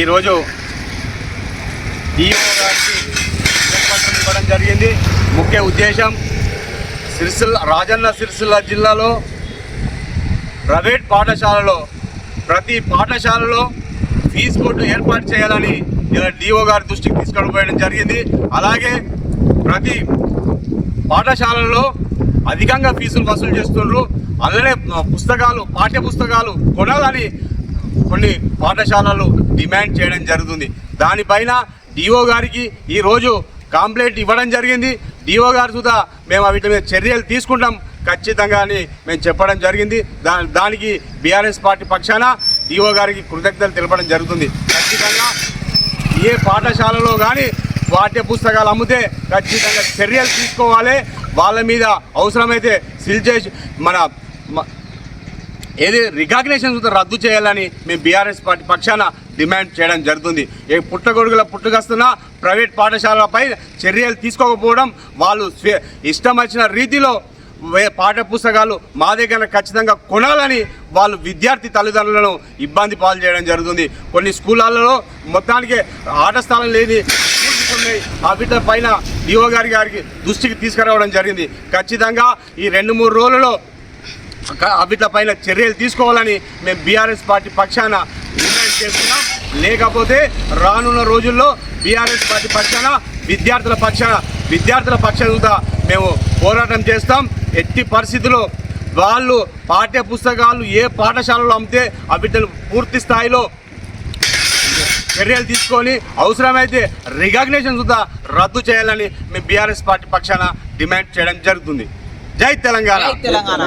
ఈరోజు డిఓ గారికి ఇవ్వడం జరిగింది. ముఖ్య ఉద్దేశం సిరిసిల్ల రాజన్న సిరిసిల్ల జిల్లాలో ప్రైవేట్ పాఠశాలలో ప్రతి పాఠశాలలో ఫీజు బోర్డు ఏర్పాటు చేయాలని ఇలా డిఓ గారి దృష్టికి తీసుకొని జరిగింది. అలాగే ప్రతి పాఠశాలల్లో అధికంగా ఫీజులు వసూలు చేస్తుండ్రు. అలానే పుస్తకాలు పాఠ్య పుస్తకాలు కొనాలని కొన్ని పాఠశాలలు డిమాండ్ చేయడం జరుగుతుంది. దానిపైన డిఓ గారికి ఈరోజు కంప్లైంట్ ఇవ్వడం జరిగింది. డిఓ గారు సుధా మేము వీటి మీద చర్యలు తీసుకుంటాం. ఖచ్చితంగా అని మేము చెప్పడం జరిగింది. దా దానికి బీఆర్ఎస్ పార్టీ పక్షాన డిఓ గారికి కృతజ్ఞతలు తెలపడం జరుగుతుంది. ఖచ్చితంగా ఏ పాఠశాలలో కానీ పాఠ్య పుస్తకాలు అమ్మితే ఖచ్చితంగా చర్యలు తీసుకోవాలి. వాళ్ళ మీద అవసరమైతే సిల్ చేసి మన ఏది రికాగ్నేషన్ రద్దు చేయాలని మేము బీఆర్ఎస్ పార్టీ పక్షాన డిమాండ్ చేయడం జరుగుతుంది. ఏ పుట్టగొడుగుల పుట్టుకొస్తున్న ప్రైవేట్ పాఠశాలలపై చర్యలు తీసుకోకపోవడం వాళ్ళు ఇష్టం వచ్చిన రీతిలో వే- పుస్తకాలు మా దగ్గర ఖచ్చితంగా కొనాలని వాళ్ళు విద్యార్థి తల్లిదండ్రులను ఇబ్బంది పాలు చేయడం జరుగుతుంది. కొన్ని స్కూళ్ళల్లో మొత్తానికి ఆట స్థలం లేని ఉన్నాయి. ఆ వీటి పైన డిఓ గారి గారికి దృష్టికి తీసుకురావడం జరిగింది. ఖచ్చితంగా ఈ రెండు మూడు రోజులలో వీటి పైన చర్యలు తీసుకోవాలని మేము బీఆర్ఎస్ పార్టీ పక్షాన డిమాండ్ చేస్తున్నాం. లేకపోతే రానున్న రోజుల్లో బీఆర్ఎస్ పార్టీ పక్షాన విద్యార్థుల పక్షాన విద్యార్థుల పక్షాన మేము పోరాటం చేస్తాం. ఎట్టి పరిస్థితుల్లో వాళ్ళు పాఠ్య పుస్తకాలు ఏ పాఠశాలలో అమ్మితే ఆ బిడ్డలు పూర్తి స్థాయిలో చర్యలు తీసుకొని అవసరమైతే రికగ్నేషన్ సుద్ధా రద్దు చేయాలని మేము బీఆర్ఎస్ పార్టీ పక్షాన డిమాండ్ చేయడం జరుగుతుంది. జై తెలంగాణ. తెలంగాణ.